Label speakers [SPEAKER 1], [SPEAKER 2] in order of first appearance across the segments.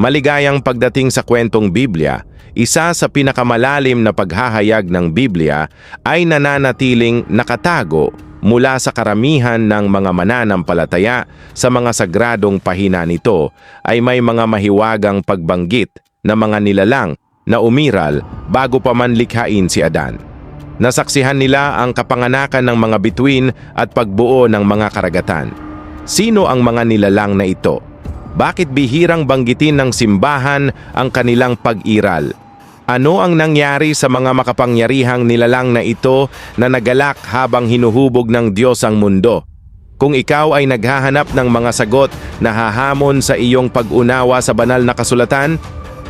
[SPEAKER 1] Maligayang pagdating sa kwentong Biblia, isa sa pinakamalalim na paghahayag ng Biblia ay nananatiling nakatago mula sa karamihan ng mga mananampalataya sa mga sagradong pahina nito ay may mga mahiwagang pagbanggit na mga nilalang na umiral bago pa man likhain si Adan. Nasaksihan nila ang kapanganakan ng mga bituin at pagbuo ng mga karagatan. Sino ang mga nilalang na ito? Bakit bihirang banggitin ng simbahan ang kanilang pag-iral? Ano ang nangyari sa mga makapangyarihang nilalang na ito na nagalak habang hinuhubog ng Diyos ang mundo? Kung ikaw ay naghahanap ng mga sagot na hahamon sa iyong pag-unawa sa banal na kasulatan,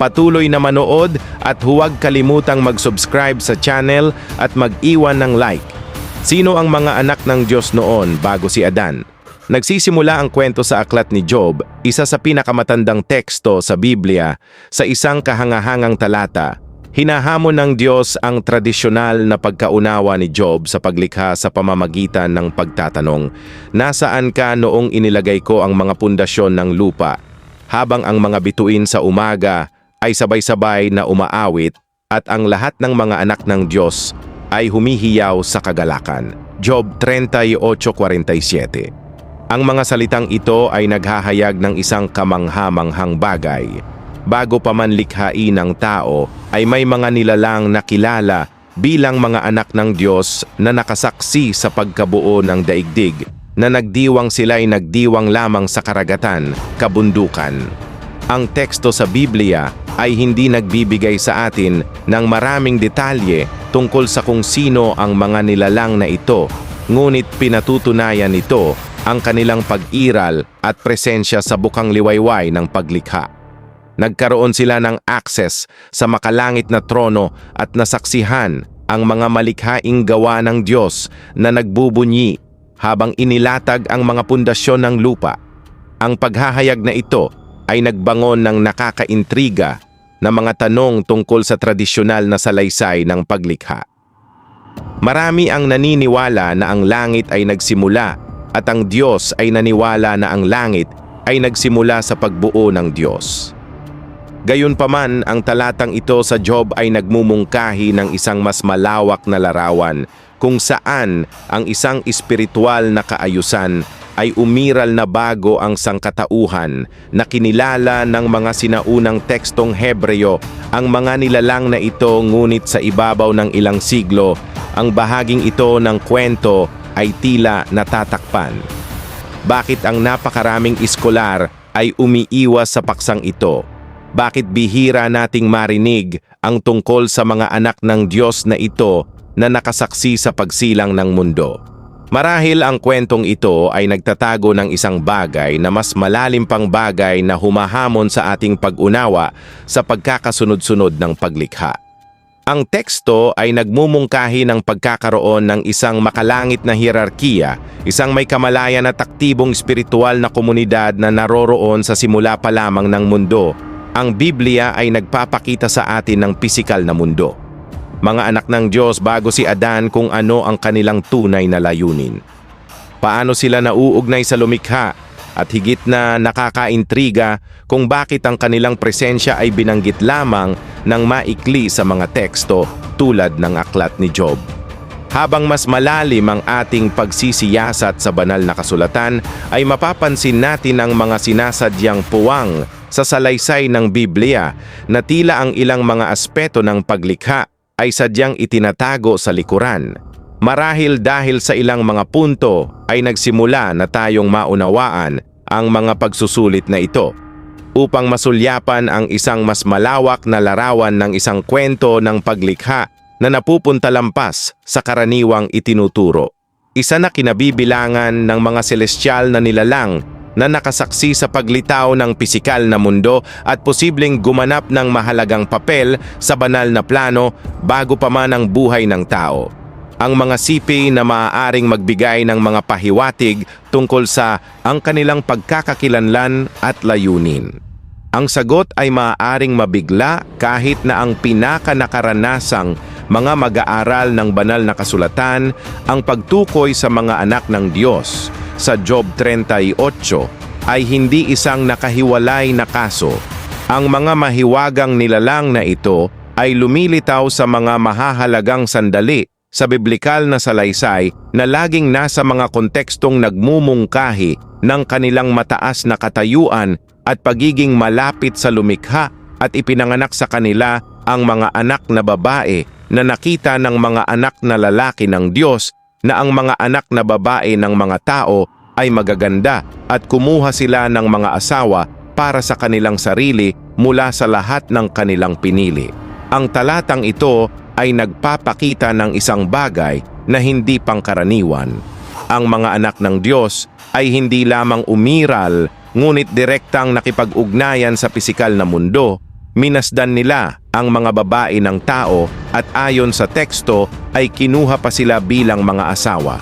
[SPEAKER 1] patuloy na manood at huwag kalimutang mag-subscribe sa channel at mag-iwan ng like. Sino ang mga anak ng Diyos noon bago si Adan? Nagsisimula ang kwento sa aklat ni Job, isa sa pinakamatandang teksto sa Biblia, sa isang kahangahangang talata. Hinahamon ng Diyos ang tradisyonal na pagkaunawa ni Job sa paglikha sa pamamagitan ng pagtatanong, Nasaan ka noong inilagay ko ang mga pundasyon ng lupa? Habang ang mga bituin sa umaga ay sabay-sabay na umaawit at ang lahat ng mga anak ng Diyos ay humihiyaw sa kagalakan. Job 38.47 ang mga salitang ito ay naghahayag ng isang kamanghamanghang bagay. Bago pa man likhain ng tao, ay may mga nilalang na kilala bilang mga anak ng Diyos na nakasaksi sa pagkabuo ng daigdig, na nagdiwang sila'y nagdiwang lamang sa karagatan, kabundukan. Ang teksto sa Biblia ay hindi nagbibigay sa atin ng maraming detalye tungkol sa kung sino ang mga nilalang na ito, ngunit pinatutunayan nito ang kanilang pag-iral at presensya sa bukang liwayway ng paglikha. Nagkaroon sila ng access sa makalangit na trono at nasaksihan ang mga malikhaing gawa ng Diyos na nagbubunyi habang inilatag ang mga pundasyon ng lupa. Ang paghahayag na ito ay nagbangon ng nakakaintriga na mga tanong tungkol sa tradisyonal na salaysay ng paglikha. Marami ang naniniwala na ang langit ay nagsimula at ang Diyos ay naniwala na ang langit ay nagsimula sa pagbuo ng Diyos. Gayunpaman, ang talatang ito sa Job ay nagmumungkahi ng isang mas malawak na larawan kung saan ang isang espiritual na kaayusan ay umiral na bago ang sangkatauhan na kinilala ng mga sinaunang tekstong Hebreo ang mga nilalang na ito ngunit sa ibabaw ng ilang siglo, ang bahaging ito ng kwento ay tila natatakpan. Bakit ang napakaraming iskolar ay umiiwas sa paksang ito? Bakit bihira nating marinig ang tungkol sa mga anak ng Diyos na ito na nakasaksi sa pagsilang ng mundo? Marahil ang kwentong ito ay nagtatago ng isang bagay na mas malalim pang bagay na humahamon sa ating pag-unawa sa pagkakasunod-sunod ng paglikha. Ang teksto ay nagmumungkahi ng pagkakaroon ng isang makalangit na hierarkiya, isang may kamalayan at aktibong espiritual na komunidad na naroroon sa simula pa lamang ng mundo. Ang Biblia ay nagpapakita sa atin ng pisikal na mundo. Mga anak ng Diyos bago si Adan kung ano ang kanilang tunay na layunin. Paano sila nauugnay sa lumikha at higit na nakakaintriga kung bakit ang kanilang presensya ay binanggit lamang ng maikli sa mga teksto tulad ng aklat ni Job. Habang mas malalim ang ating pagsisiyasat sa banal na kasulatan, ay mapapansin natin ang mga sinasadyang puwang sa salaysay ng Biblia na tila ang ilang mga aspeto ng paglikha ay sadyang itinatago sa likuran. Marahil dahil sa ilang mga punto ay nagsimula na tayong maunawaan ang mga pagsusulit na ito upang masulyapan ang isang mas malawak na larawan ng isang kwento ng paglikha na napupunta lampas sa karaniwang itinuturo. Isa na kinabibilangan ng mga celestial na nilalang na nakasaksi sa paglitaw ng pisikal na mundo at posibleng gumanap ng mahalagang papel sa banal na plano bago pa man ang buhay ng tao. Ang mga sipi na maaaring magbigay ng mga pahiwatig tungkol sa ang kanilang pagkakakilanlan at layunin. Ang sagot ay maaaring mabigla kahit na ang pinaka-nakaranasang mga mag-aaral ng banal na kasulatan ang pagtukoy sa mga anak ng Diyos sa Job 38 ay hindi isang nakahiwalay na kaso. Ang mga mahiwagang nilalang na ito ay lumilitaw sa mga mahahalagang sandali sa biblikal na salaysay na laging nasa mga kontekstong nagmumungkahi ng kanilang mataas na katayuan at pagiging malapit sa lumikha at ipinanganak sa kanila ang mga anak na babae na nakita ng mga anak na lalaki ng Diyos na ang mga anak na babae ng mga tao ay magaganda at kumuha sila ng mga asawa para sa kanilang sarili mula sa lahat ng kanilang pinili. Ang talatang ito ay nagpapakita ng isang bagay na hindi pangkaraniwan. Ang mga anak ng Diyos ay hindi lamang umiral ngunit direktang nakipag-ugnayan sa pisikal na mundo, minasdan nila ang mga babae ng tao at ayon sa teksto ay kinuha pa sila bilang mga asawa.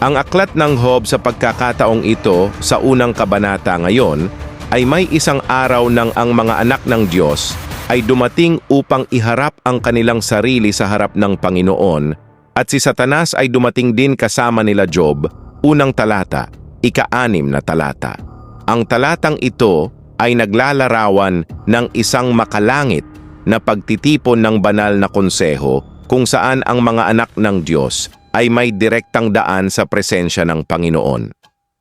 [SPEAKER 1] Ang aklat ng Hob sa pagkakataong ito sa unang kabanata ngayon ay may isang araw ng ang mga anak ng Diyos ay dumating upang iharap ang kanilang sarili sa harap ng Panginoon at si Satanas ay dumating din kasama nila Job, unang talata, ika-anim na talata. Ang talatang ito ay naglalarawan ng isang makalangit na pagtitipon ng banal na konseho kung saan ang mga anak ng Diyos ay may direktang daan sa presensya ng Panginoon.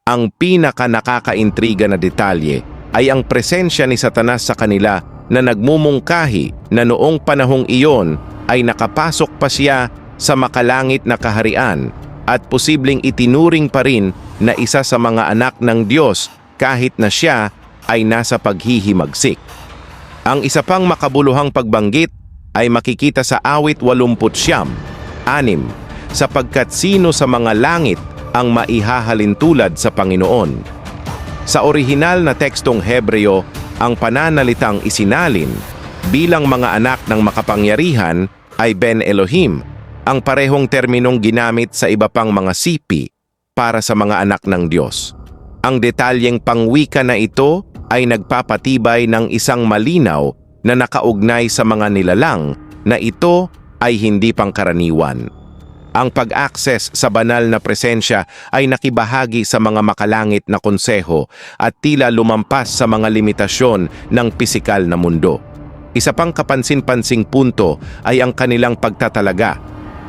[SPEAKER 1] Ang pinaka nakakaintriga na detalye ay ang presensya ni Satanas sa kanila na nagmumungkahi na noong panahong iyon ay nakapasok pa siya sa makalangit na kaharian at posibleng itinuring pa rin na isa sa mga anak ng Diyos kahit na siya ay nasa paghihimagsik. Ang isa pang makabuluhang pagbanggit ay makikita sa awit 89, 6, sapagkat sino sa mga langit ang maihahalin tulad sa Panginoon. Sa orihinal na tekstong Hebreo, ang pananalitang isinalin bilang mga anak ng makapangyarihan ay Ben Elohim, ang parehong terminong ginamit sa iba pang mga sipi para sa mga anak ng Diyos. Ang detalyeng pangwika na ito ay nagpapatibay ng isang malinaw na nakaugnay sa mga nilalang na ito ay hindi pangkaraniwan. Ang pag-access sa banal na presensya ay nakibahagi sa mga makalangit na konseho at tila lumampas sa mga limitasyon ng pisikal na mundo. Isa pang kapansin-pansing punto ay ang kanilang pagtatalaga.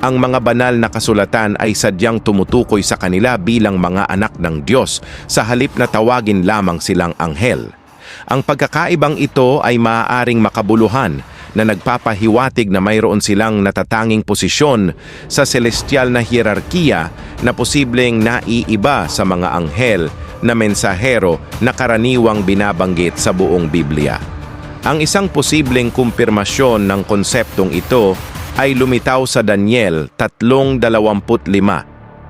[SPEAKER 1] Ang mga banal na kasulatan ay sadyang tumutukoy sa kanila bilang mga anak ng Diyos sa halip na tawagin lamang silang anghel. Ang pagkakaibang ito ay maaaring makabuluhan na nagpapahiwatig na mayroon silang natatanging posisyon sa celestial na hierarkiya na posibleng naiiba sa mga anghel na mensahero na karaniwang binabanggit sa buong Biblia. Ang isang posibleng kumpirmasyon ng konseptong ito ay lumitaw sa Daniel 3.25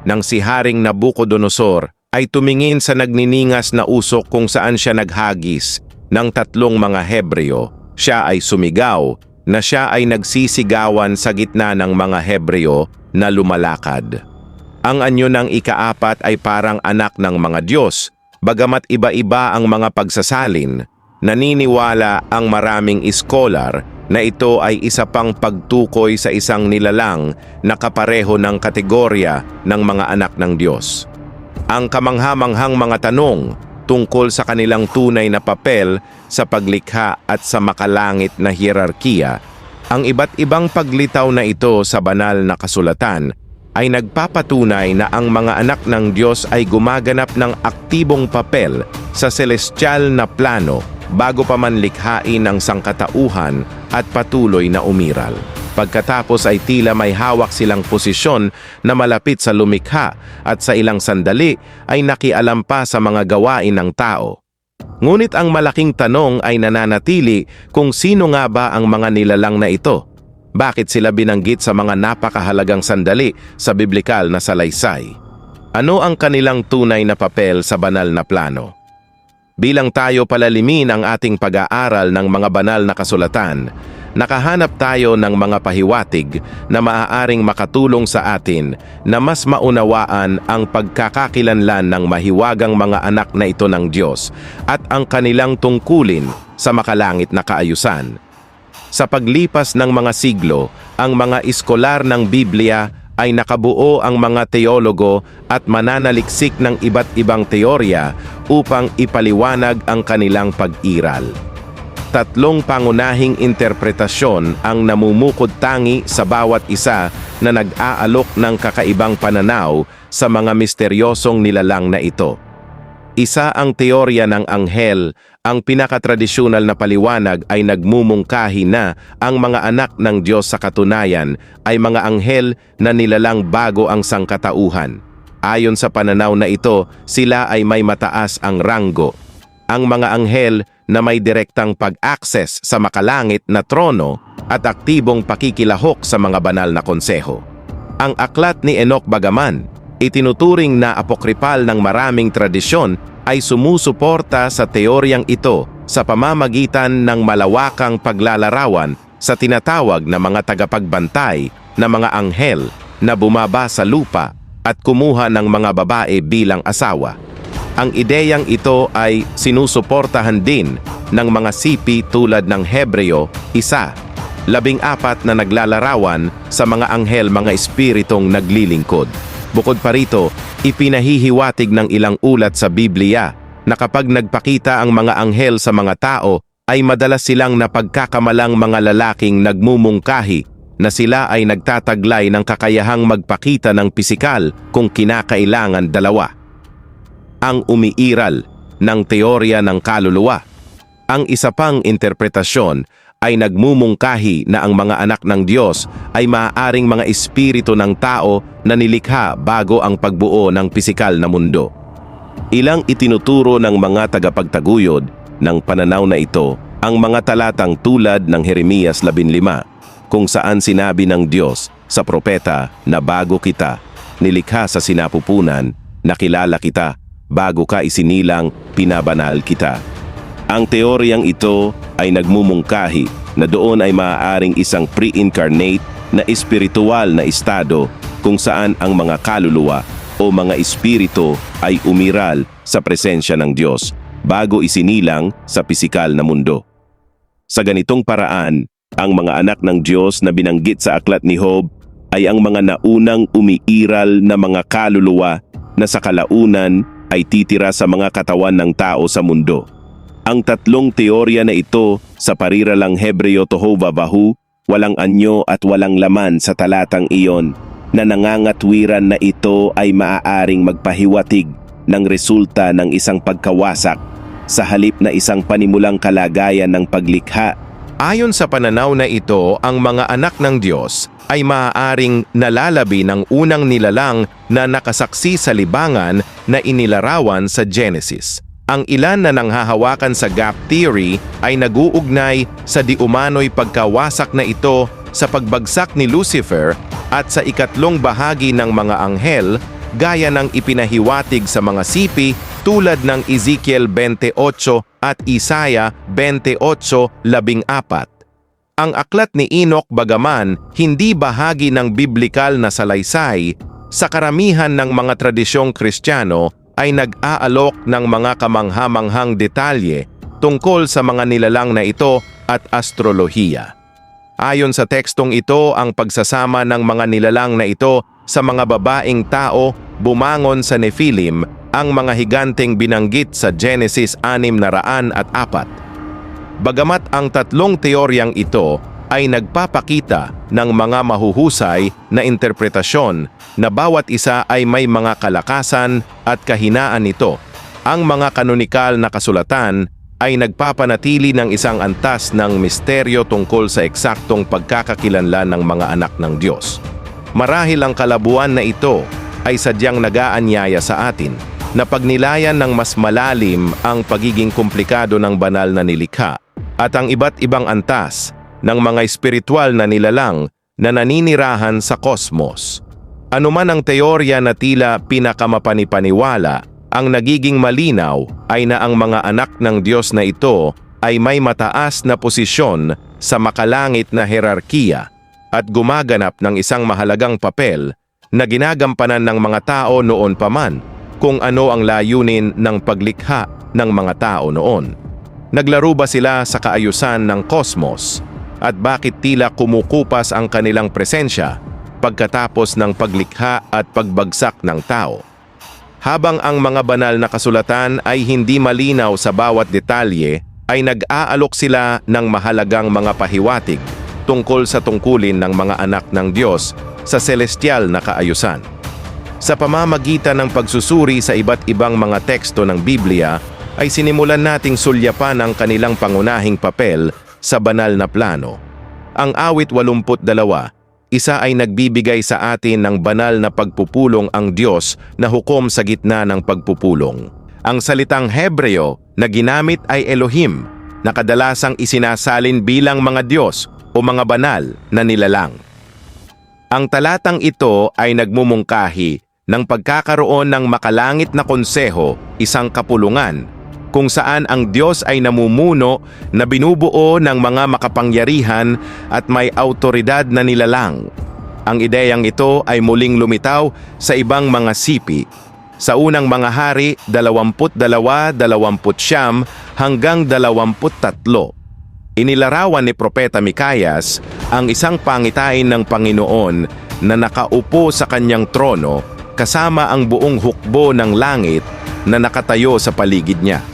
[SPEAKER 1] nang si Haring Nabucodonosor ay tumingin sa nagniningas na usok kung saan siya naghagis ng tatlong mga Hebreo siya ay sumigaw na siya ay nagsisigawan sa gitna ng mga Hebreo na lumalakad. Ang anyo ng ikaapat ay parang anak ng mga Diyos, bagamat iba-iba ang mga pagsasalin, naniniwala ang maraming iskolar na ito ay isa pang pagtukoy sa isang nilalang na kapareho ng kategorya ng mga anak ng Diyos. Ang kamanghamanghang mga tanong tungkol sa kanilang tunay na papel sa paglikha at sa makalangit na hierarkiya, ang iba't ibang paglitaw na ito sa banal na kasulatan ay nagpapatunay na ang mga anak ng Diyos ay gumaganap ng aktibong papel sa celestial na plano bago pa man likhain ang sangkatauhan at patuloy na umiral. Pagkatapos ay tila may hawak silang posisyon na malapit sa lumikha at sa ilang sandali ay nakialam pa sa mga gawain ng tao. Ngunit ang malaking tanong ay nananatili kung sino nga ba ang mga nilalang na ito. Bakit sila binanggit sa mga napakahalagang sandali sa biblikal na salaysay? Ano ang kanilang tunay na papel sa banal na plano? Bilang tayo palalimin ang ating pag-aaral ng mga banal na kasulatan, nakahanap tayo ng mga pahiwatig na maaaring makatulong sa atin na mas maunawaan ang pagkakakilanlan ng mahiwagang mga anak na ito ng Diyos at ang kanilang tungkulin sa makalangit na kaayusan. Sa paglipas ng mga siglo, ang mga iskolar ng Biblia ay nakabuo ang mga teologo at mananaliksik ng iba't ibang teorya upang ipaliwanag ang kanilang pag-iral. tatlong pangunahing interpretasyon ang namumukod tangi sa bawat isa na nag-aalok ng kakaibang pananaw sa mga misteryosong nilalang na ito. Isa ang teorya ng anghel, ang pinakatradisyonal na paliwanag ay nagmumungkahi na ang mga anak ng Diyos sa katunayan ay mga anghel na nilalang bago ang sangkatauhan. Ayon sa pananaw na ito, sila ay may mataas ang ranggo. Ang mga anghel na may direktang pag-access sa makalangit na trono at aktibong pakikilahok sa mga banal na konseho. Ang aklat ni Enoch Bagaman, itinuturing na apokripal ng maraming tradisyon ay sumusuporta sa teoryang ito sa pamamagitan ng malawakang paglalarawan sa tinatawag na mga tagapagbantay na mga anghel na bumaba sa lupa at kumuha ng mga babae bilang asawa. Ang ideyang ito ay sinusuportahan din ng mga sipi tulad ng Hebreo, isa, labing apat na naglalarawan sa mga anghel mga espiritong naglilingkod. Bukod pa rito, ipinahihiwatig ng ilang ulat sa Biblia na kapag nagpakita ang mga anghel sa mga tao, ay madalas silang napagkakamalang mga lalaking nagmumungkahi na sila ay nagtataglay ng kakayahang magpakita ng pisikal kung kinakailangan dalawa. Ang umiiral ng teorya ng kaluluwa. Ang isa pang interpretasyon ay nagmumungkahi na ang mga anak ng Diyos ay maaaring mga espiritu ng tao na nilikha bago ang pagbuo ng pisikal na mundo. Ilang itinuturo ng mga tagapagtaguyod ng pananaw na ito ang mga talatang tulad ng Jeremias 15 kung saan sinabi ng Diyos sa propeta na bago kita, nilikha sa sinapupunan, nakilala kita, bago ka isinilang, pinabanal kita. Ang teoryang ito ay nagmumungkahi na doon ay maaaring isang pre-incarnate na espiritual na estado kung saan ang mga kaluluwa o mga espiritu ay umiral sa presensya ng Diyos bago isinilang sa pisikal na mundo. Sa ganitong paraan, ang mga anak ng Diyos na binanggit sa aklat ni Job ay ang mga naunang umiiral na mga kaluluwa na sa kalaunan ay titira sa mga katawan ng tao sa mundo. Ang tatlong teorya na ito sa pariralang Hebreo Tohova Bahu, walang anyo at walang laman sa talatang iyon na nangangatwiran na ito ay maaaring magpahiwatig ng resulta ng isang pagkawasak sa halip na isang panimulang kalagayan ng paglikha. Ayon sa pananaw na ito, ang mga anak ng Diyos ay maaaring nalalabi ng unang nilalang na nakasaksi sa libangan na inilarawan sa Genesis. Ang ilan na nanghahawakan sa gap theory ay naguugnay sa diumano'y pagkawasak na ito sa pagbagsak ni Lucifer at sa ikatlong bahagi ng mga anghel gaya ng ipinahiwatig sa mga sipi tulad ng Ezekiel 28 at Isaiah 28:14. Ang aklat ni Enoch bagaman hindi bahagi ng biblikal na salaysay, sa karamihan ng mga tradisyong Kristiyano ay nag-aalok ng mga kamanghamanghang detalye tungkol sa mga nilalang na ito at astrolohiya. Ayon sa tekstong ito, ang pagsasama ng mga nilalang na ito sa mga babaeng tao bumangon sa Nephilim ang mga higanteng binanggit sa Genesis 604. Bagamat ang tatlong teoryang ito ay nagpapakita ng mga mahuhusay na interpretasyon na bawat isa ay may mga kalakasan at kahinaan nito. Ang mga kanonikal na kasulatan ay nagpapanatili ng isang antas ng misteryo tungkol sa eksaktong pagkakakilanlan ng mga anak ng Diyos. Marahil ang kalabuan na ito ay sadyang nagaanyaya sa atin na pagnilayan ng mas malalim ang pagiging komplikado ng banal na nilikha at ang iba't ibang antas ng mga espiritual na nilalang na naninirahan sa kosmos. Anuman ang teorya na tila pinakamapanipaniwala, ang nagiging malinaw ay na ang mga anak ng Diyos na ito ay may mataas na posisyon sa makalangit na herarkiya at gumaganap ng isang mahalagang papel na ginagampanan ng mga tao noon pa man kung ano ang layunin ng paglikha ng mga tao noon. Naglaro ba sila sa kaayusan ng kosmos at bakit tila kumukupas ang kanilang presensya pagkatapos ng paglikha at pagbagsak ng tao? Habang ang mga banal na kasulatan ay hindi malinaw sa bawat detalye, ay nag-aalok sila ng mahalagang mga pahiwatig tungkol sa tungkulin ng mga anak ng Diyos sa celestial na kaayusan. Sa pamamagitan ng pagsusuri sa iba't ibang mga teksto ng Biblia, ay sinimulan nating sulyapan ang kanilang pangunahing papel sa banal na plano. Ang awit 82, isa ay nagbibigay sa atin ng banal na pagpupulong ang Diyos na hukom sa gitna ng pagpupulong. Ang salitang Hebreo na ginamit ay Elohim, na kadalasang isinasalin bilang mga Diyos o mga banal na nilalang. Ang talatang ito ay nagmumungkahi ng pagkakaroon ng makalangit na konseho, isang kapulungan, kung saan ang Diyos ay namumuno na binubuo ng mga makapangyarihan at may autoridad na nilalang. Ang ideyang ito ay muling lumitaw sa ibang mga sipi. Sa unang mga hari, 22, 29 hanggang 23. Inilarawan ni Propeta Mikayas ang isang pangitain ng Panginoon na nakaupo sa kanyang trono kasama ang buong hukbo ng langit na nakatayo sa paligid niya.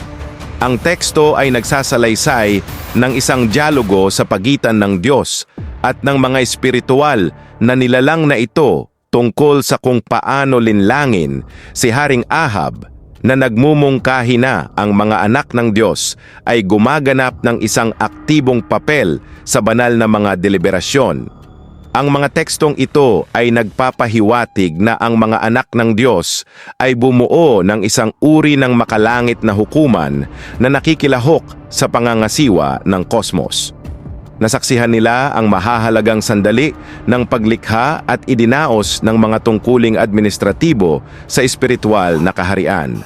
[SPEAKER 1] Ang teksto ay nagsasalaysay ng isang dialogo sa pagitan ng Diyos at ng mga espiritual na nilalang na ito tungkol sa kung paano linlangin si Haring Ahab na nagmumungkahi na ang mga anak ng Diyos ay gumaganap ng isang aktibong papel sa banal na mga deliberasyon. Ang mga tekstong ito ay nagpapahiwatig na ang mga anak ng Diyos ay bumuo ng isang uri ng makalangit na hukuman na nakikilahok sa pangangasiwa ng kosmos. Nasaksihan nila ang mahahalagang sandali ng paglikha at idinaos ng mga tungkuling administratibo sa espiritual na kaharian.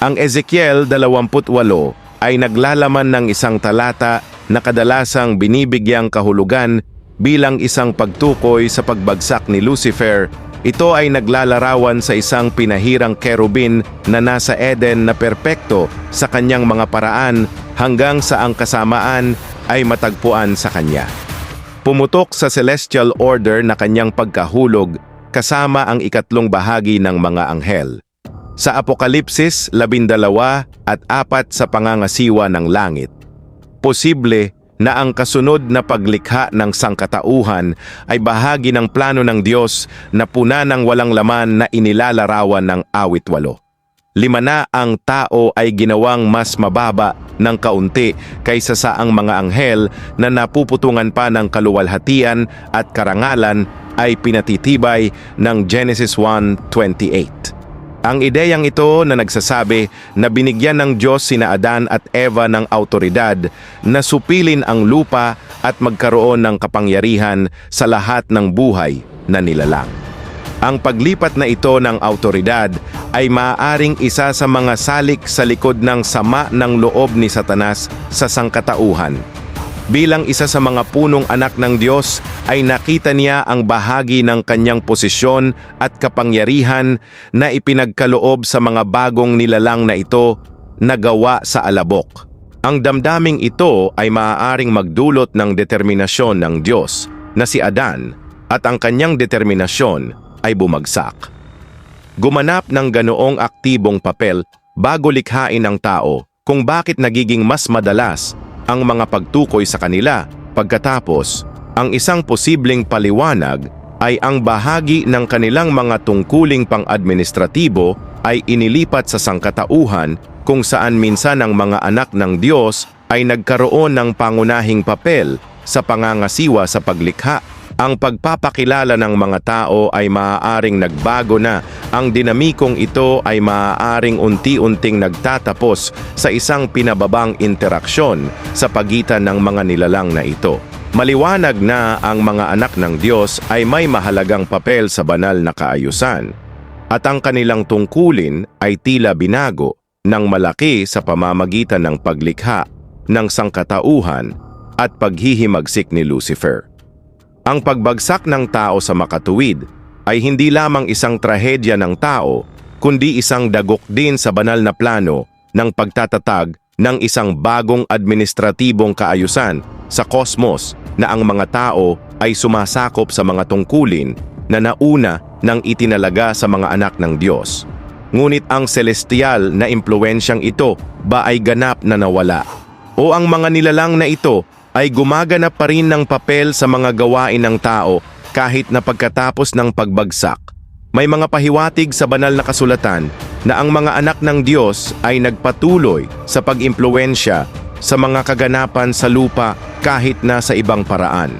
[SPEAKER 1] Ang Ezekiel 28 ay naglalaman ng isang talata na kadalasang binibigyang kahulugan bilang isang pagtukoy sa pagbagsak ni Lucifer. Ito ay naglalarawan sa isang pinahirang kerubin na nasa Eden na perpekto sa kanyang mga paraan hanggang sa ang kasamaan ay matagpuan sa kanya. Pumutok sa celestial order na kanyang pagkahulog kasama ang ikatlong bahagi ng mga anghel. Sa Apokalipsis 12 at 4 sa pangangasiwa ng langit. Posible na ang kasunod na paglikha ng sangkatauhan ay bahagi ng plano ng Diyos na puna ng walang laman na inilalarawan ng awit walo lima na ang tao ay ginawang mas mababa ng kaunti kaysa sa ang mga anghel na napuputungan pa ng kaluwalhatian at karangalan ay pinatitibay ng Genesis 1.28. Ang ideyang ito na nagsasabi na binigyan ng Diyos sina Adan at Eva ng autoridad na supilin ang lupa at magkaroon ng kapangyarihan sa lahat ng buhay na nilalang. Ang paglipat na ito ng autoridad ay maaaring isa sa mga salik sa likod ng sama ng loob ni Satanas sa sangkatauhan. Bilang isa sa mga punong anak ng Diyos ay nakita niya ang bahagi ng kanyang posisyon at kapangyarihan na ipinagkaloob sa mga bagong nilalang na ito na gawa sa alabok. Ang damdaming ito ay maaaring magdulot ng determinasyon ng Diyos na si Adan at ang kanyang determinasyon ay bumagsak. Gumanap ng ganoong aktibong papel bago likhain ng tao kung bakit nagiging mas madalas ang mga pagtukoy sa kanila. Pagkatapos ang isang posibleng paliwanag ay ang bahagi ng kanilang mga tungkuling pang-administratibo ay inilipat sa sangkatauhan kung saan minsan ang mga anak ng Diyos ay nagkaroon ng pangunahing papel sa pangangasiwa sa paglikha ang pagpapakilala ng mga tao ay maaaring nagbago na. Ang dinamikong ito ay maaaring unti-unting nagtatapos sa isang pinababang interaksyon sa pagitan ng mga nilalang na ito. Maliwanag na ang mga anak ng Diyos ay may mahalagang papel sa banal na kaayusan at ang kanilang tungkulin ay tila binago ng malaki sa pamamagitan ng paglikha ng sangkatauhan at paghihimagsik ni Lucifer. Ang pagbagsak ng tao sa makatuwid ay hindi lamang isang trahedya ng tao, kundi isang dagok din sa banal na plano ng pagtatatag ng isang bagong administratibong kaayusan sa kosmos na ang mga tao ay sumasakop sa mga tungkulin na nauna ng itinalaga sa mga anak ng Diyos. Ngunit ang celestial na impluensyang ito ba ay ganap na nawala? o ang mga nilalang na ito ay gumaganap pa rin ng papel sa mga gawain ng tao kahit na pagkatapos ng pagbagsak. May mga pahiwatig sa banal na kasulatan na ang mga anak ng Diyos ay nagpatuloy sa pag-impluensya sa mga kaganapan sa lupa kahit na sa ibang paraan.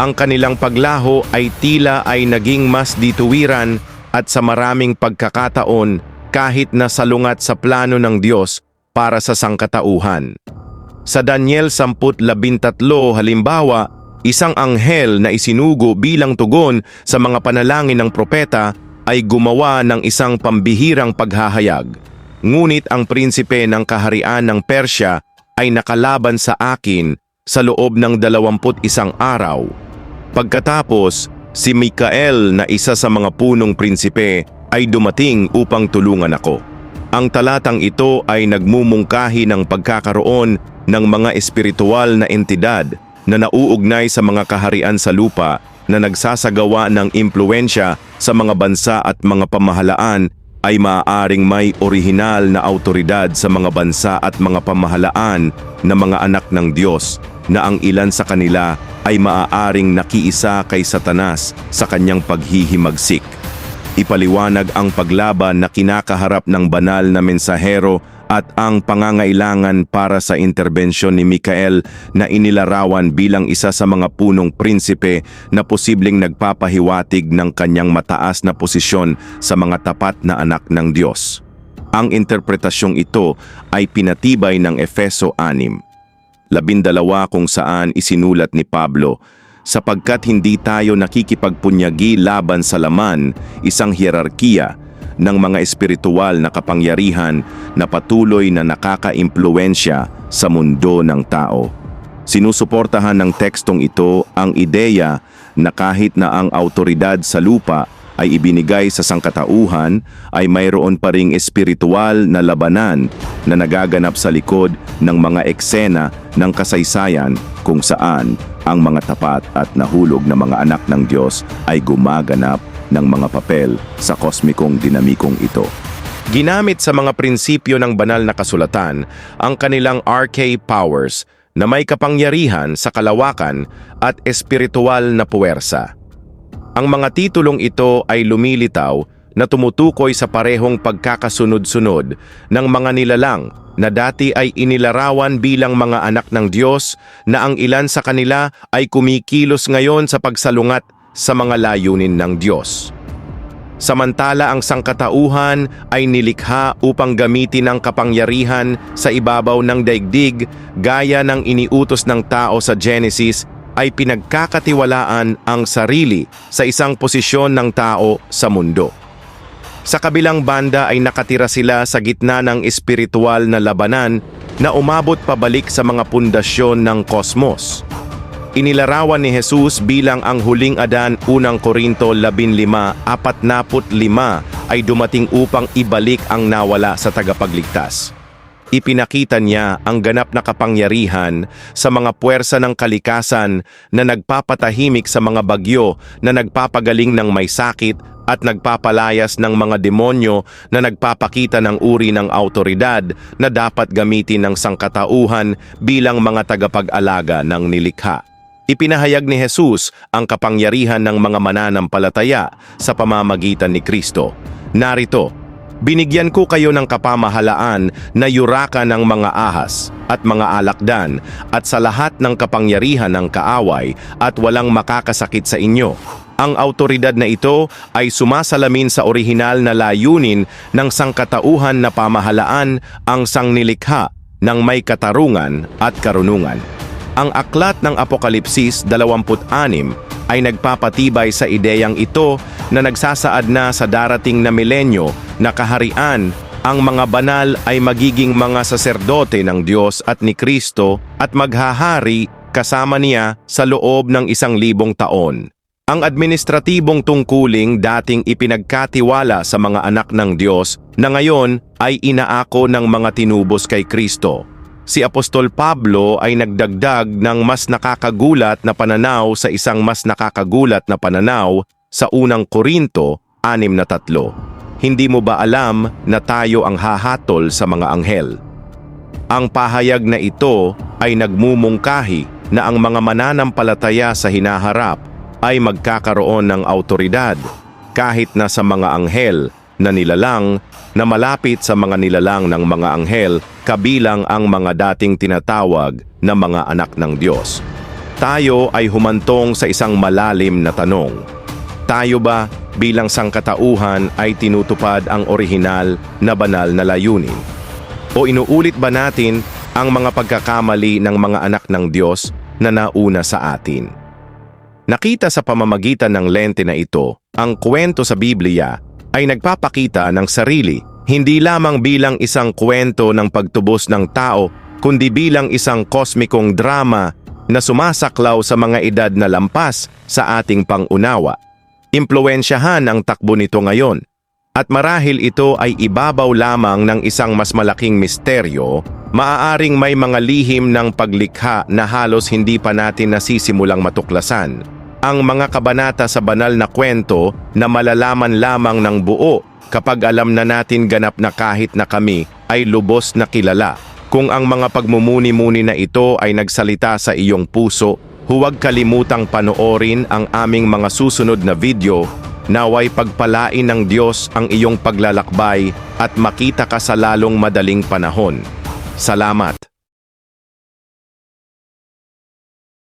[SPEAKER 1] Ang kanilang paglaho ay tila ay naging mas dituwiran at sa maraming pagkakataon kahit na salungat sa plano ng Diyos para sa sangkatauhan. Sa Daniel 10.13 halimbawa, isang anghel na isinugo bilang tugon sa mga panalangin ng propeta ay gumawa ng isang pambihirang paghahayag. Ngunit ang prinsipe ng kaharian ng Persya ay nakalaban sa akin sa loob ng 21 araw. Pagkatapos, si Mikael na isa sa mga punong prinsipe ay dumating upang tulungan ako. Ang talatang ito ay nagmumungkahi ng pagkakaroon ng mga espiritual na entidad na nauugnay sa mga kaharian sa lupa na nagsasagawa ng impluensya sa mga bansa at mga pamahalaan ay maaaring may orihinal na autoridad sa mga bansa at mga pamahalaan na mga anak ng Diyos na ang ilan sa kanila ay maaaring nakiisa kay Satanas sa kanyang paghihimagsik. Ipaliwanag ang paglaban na kinakaharap ng banal na mensahero at ang pangangailangan para sa interbensyon ni Mikael na inilarawan bilang isa sa mga punong prinsipe na posibleng nagpapahiwatig ng kanyang mataas na posisyon sa mga tapat na anak ng Diyos. Ang interpretasyong ito ay pinatibay ng Efeso 6. Labindalawa kung saan isinulat ni Pablo, sapagkat hindi tayo nakikipagpunyagi laban sa laman, isang hierarkiya, ng mga espiritual na kapangyarihan na patuloy na nakaka-impluensya sa mundo ng tao. Sinusuportahan ng tekstong ito ang ideya na kahit na ang autoridad sa lupa ay ibinigay sa sangkatauhan ay mayroon pa ring espiritual na labanan na nagaganap sa likod ng mga eksena ng kasaysayan kung saan ang mga tapat at nahulog na mga anak ng Diyos ay gumaganap ng mga papel sa kosmikong dinamikong ito. Ginamit sa mga prinsipyo ng banal na kasulatan ang kanilang RK powers na may kapangyarihan sa kalawakan at espiritual na puwersa. Ang mga titulong ito ay lumilitaw na tumutukoy sa parehong pagkakasunod-sunod ng mga nilalang na dati ay inilarawan bilang mga anak ng Diyos na ang ilan sa kanila ay kumikilos ngayon sa pagsalungat sa mga layunin ng Diyos. Samantala ang sangkatauhan ay nilikha upang gamitin ang kapangyarihan sa ibabaw ng daigdig gaya ng iniutos ng tao sa Genesis ay pinagkakatiwalaan ang sarili sa isang posisyon ng tao sa mundo. Sa kabilang banda ay nakatira sila sa gitna ng espiritual na labanan na umabot pabalik sa mga pundasyon ng kosmos. Inilarawan ni Jesus bilang ang huling Adan unang Korinto 15:45 ay dumating upang ibalik ang nawala sa tagapagligtas. Ipinakita niya ang ganap na kapangyarihan sa mga puwersa ng kalikasan na nagpapatahimik sa mga bagyo na nagpapagaling ng may sakit at nagpapalayas ng mga demonyo na nagpapakita ng uri ng autoridad na dapat gamitin ng sangkatauhan bilang mga tagapag-alaga ng nilikha. Ipinahayag ni Jesus ang kapangyarihan ng mga mananampalataya sa pamamagitan ni Kristo. Narito, binigyan ko kayo ng kapamahalaan na yurakan ng mga ahas at mga alakdan at sa lahat ng kapangyarihan ng kaaway at walang makakasakit sa inyo. Ang autoridad na ito ay sumasalamin sa orihinal na layunin ng sangkatauhan na pamahalaan ang sangnilikha ng may katarungan at karunungan. Ang aklat ng Apokalipsis 26 ay nagpapatibay sa ideyang ito na nagsasaad na sa darating na milenyo na kaharian ang mga banal ay magiging mga saserdote ng Diyos at ni Kristo at maghahari kasama niya sa loob ng isang libong taon. Ang administratibong tungkuling dating ipinagkatiwala sa mga anak ng Diyos na ngayon ay inaako ng mga tinubos kay Kristo si Apostol Pablo ay nagdagdag ng mas nakakagulat na pananaw sa isang mas nakakagulat na pananaw sa unang Korinto 6 na tatlo. Hindi mo ba alam na tayo ang hahatol sa mga anghel? Ang pahayag na ito ay nagmumungkahi na ang mga mananampalataya sa hinaharap ay magkakaroon ng autoridad kahit na sa mga anghel na nilalang na malapit sa mga nilalang ng mga anghel kabilang ang mga dating tinatawag na mga anak ng Diyos. Tayo ay humantong sa isang malalim na tanong. Tayo ba bilang sangkatauhan ay tinutupad ang orihinal na banal na layunin? O inuulit ba natin ang mga pagkakamali ng mga anak ng Diyos na nauna sa atin? Nakita sa pamamagitan ng lente na ito, ang kwento sa Biblia ay nagpapakita ng sarili hindi lamang bilang isang kwento ng pagtubos ng tao, kundi bilang isang kosmikong drama na sumasaklaw sa mga edad na lampas sa ating pangunawa. Impluensyahan ang takbo nito ngayon. At marahil ito ay ibabaw lamang ng isang mas malaking misteryo, maaaring may mga lihim ng paglikha na halos hindi pa natin nasisimulang matuklasan. Ang mga kabanata sa banal na kwento na malalaman lamang ng buo kapag alam na natin ganap na kahit na kami ay lubos na kilala. Kung ang mga pagmumuni-muni na ito ay nagsalita sa iyong puso, huwag kalimutang panoorin ang aming mga susunod na video Naway pagpalain ng Diyos ang iyong paglalakbay at makita ka sa lalong madaling panahon. Salamat!